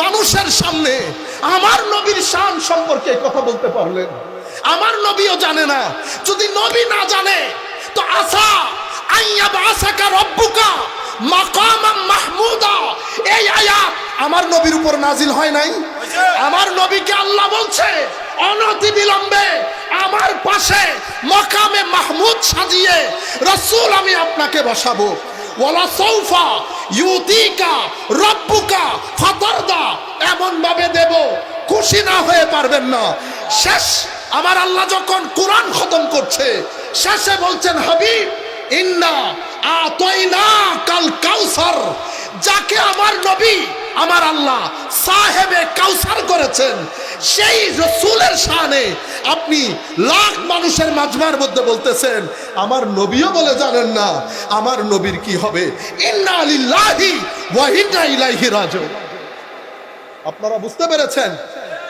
মানুষের সামনে আমার নবীর শান সম্পর্কে কথা বলতে পারলেন আমার নবীও জানে না। যদি নবী না জানে, তো আসা আইয়া বাসাকা রব্বুকা মাকামাম মাহমুদা। এই আয়াত আমার নবীর উপর নাজিল হয় নাই। আমার নবীকে আল্লাহ বলছে, অনতি বিলম্বে আমার পাশে মকামে মাহমুদ সাজিয়ে রসুল আমি আপনাকে বসাবো। ওয়ালা সৌফা ইউতিকা, রব্বুকা ফাতারদা এমন ভাবে দেব, খুশি না হয়ে পারবেন না। শেষ, আমার আল্লাহ যখন কোরআন খতম করছে, শেষে বলছেন, হাবিব, ইন্না আতয়না কাল কাউসার, যাকে আমার নবী, আমার আল্লাহ সাহেবে কাউসার করেছেন সেই রসুলের শানে আপনি লাখ মানুষের মাঝমার মধ্যে বলতেছেন, আমার নবীও বলে জানেন না, আমার নবীর কি হবে? আপনারা বুঝতে পেরেছেন?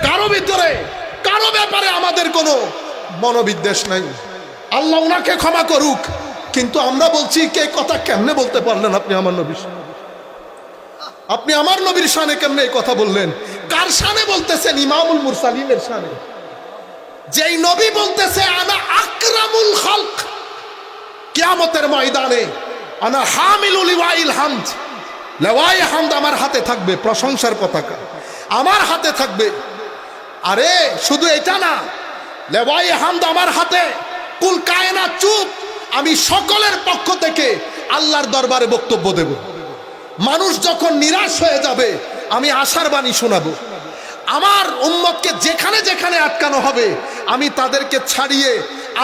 কারও ভিতরে, কারও ব্যাপারে আমাদের কোনো মনোবিদ্বেষ নাই। আল্লাহ ওনাকে ক্ষমা করুক, কিন্তু আমরা বলছি, কে কথা কেমনে বলতে পারলেন আপনি আমার নবীর আপনি আমার নবীর শানে কেমনে এই কথা বললেন? কার শানে বলতেছেন ইমামুল মুরসালিনের শানে। যেই নবী বলতেছে, আনা আকরামুল খালক। কিয়ামতের ময়দানে, আনা হামিলুল লিওয়াইল হামদ। লেওয়াই হামদ আমার হাতে থাকবে, প্রশংসার পতাকা আমার হাতে থাকবে। আরে, শুধু এটা না, লেওয়াই হামদ আমার হাতে, কুল কায়না চুপ, আমি সকলের পক্ষ থেকে আল্লাহর দরবারে বক্তব্য দেব। মানুষ যখন নিরাশ হয়ে যাবে, আমি আশার বাণী শোনাবো। আমার উম্মতকে যেখানে যেখানে আটকানো হবে, আমি তাদেরকে ছাড়িয়ে,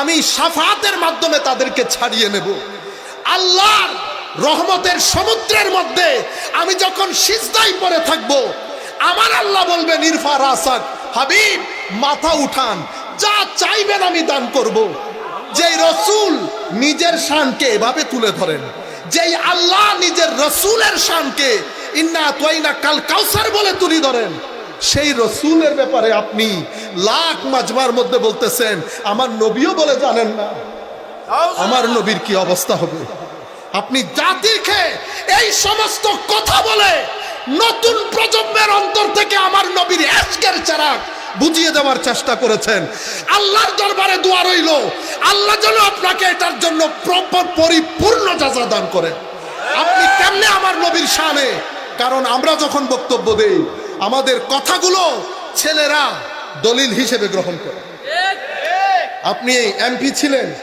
আমি সাফাতের মাধ্যমে তাদেরকে ছাড়িয়ে নেব। আল্লাহর রহমতের সমুদ্রের মধ্যে আমি যখন সিজদাই পরে থাকব, আমার আল্লাহ বলবে ইরফা রাসাক, হাবিব, মাথা উঠান, যা চাইবেন আমি দান করব। যেই রসুল নিজের শানকে এভাবে তুলে ধরেন, যেই আল্লাহ নিজের রসুলের শানকে, ইন্না তোয়াইনা কাল কাউসার বলে তুলি ধরেন সেই রসুলের ব্যাপারে আপনি লাখ মাজমার মধ্যে বলতেছেন, আমার নবীও বলে জানেন না। আমার নবীর কি অবস্থা হবে? আপনি জাতিকে এই সমস্ত কথা বলে নতুন প্রজন্মের অন্তর থেকে আমার নবীর এসকের চারাক বুঝিয়ে দেওয়ার চেষ্টা করেছেন। আল্লাহর দরবারে দোয়া রইল, আল্লাহ যেন আপনাকে এটার জন্য প্রপার পরিপূর্ণ যাজা দান করেন। আপনি কেমনে আমার নবীর শানে? কারণ আমরা যখন বক্তব্য দেই আমাদের কথাগুলো ছেলেরা দলিল হিসেবে গ্রহণ করে। আপনি এমপি ছিলেন।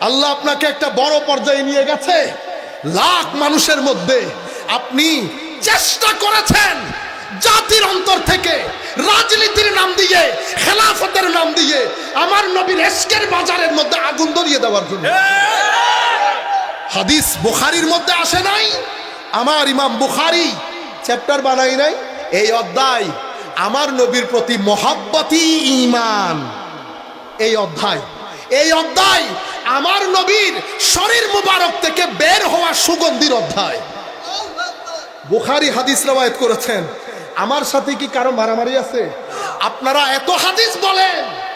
আল্লাহ আপনাকে একটা বড় পর্যায়ে নিয়ে গেছে। লাখ মানুষের মধ্যে আপনি চেষ্টা করেছেন জাতির অন্তর থেকে, রাজনীতির নাম দিয়ে, খেলাফতের নাম দিয়ে, আমার নবীর এসকের বাজারের মধ্যে আগুন ধরিয়ে দেওয়ার জন্য। হাদিস বুখারির মধ্যে আসে নাই। আমার ইমাম বুখারি চ্যাপ্টার বানাই নাই। এই অধ্যায় আমার নবীর প্রতি মহাব্বতি ইমান এই অধ্যায় এই অধ্যায় আমার নবীর শরীর মুবারক থেকে বের হওয়া সুগন্ধির অধ্যায়। বুখারি হাদিস রবায়ত করেছেন। আমার সাথে কি কারও মারামারি আছে? আপনারা এত হাদিস বলেন।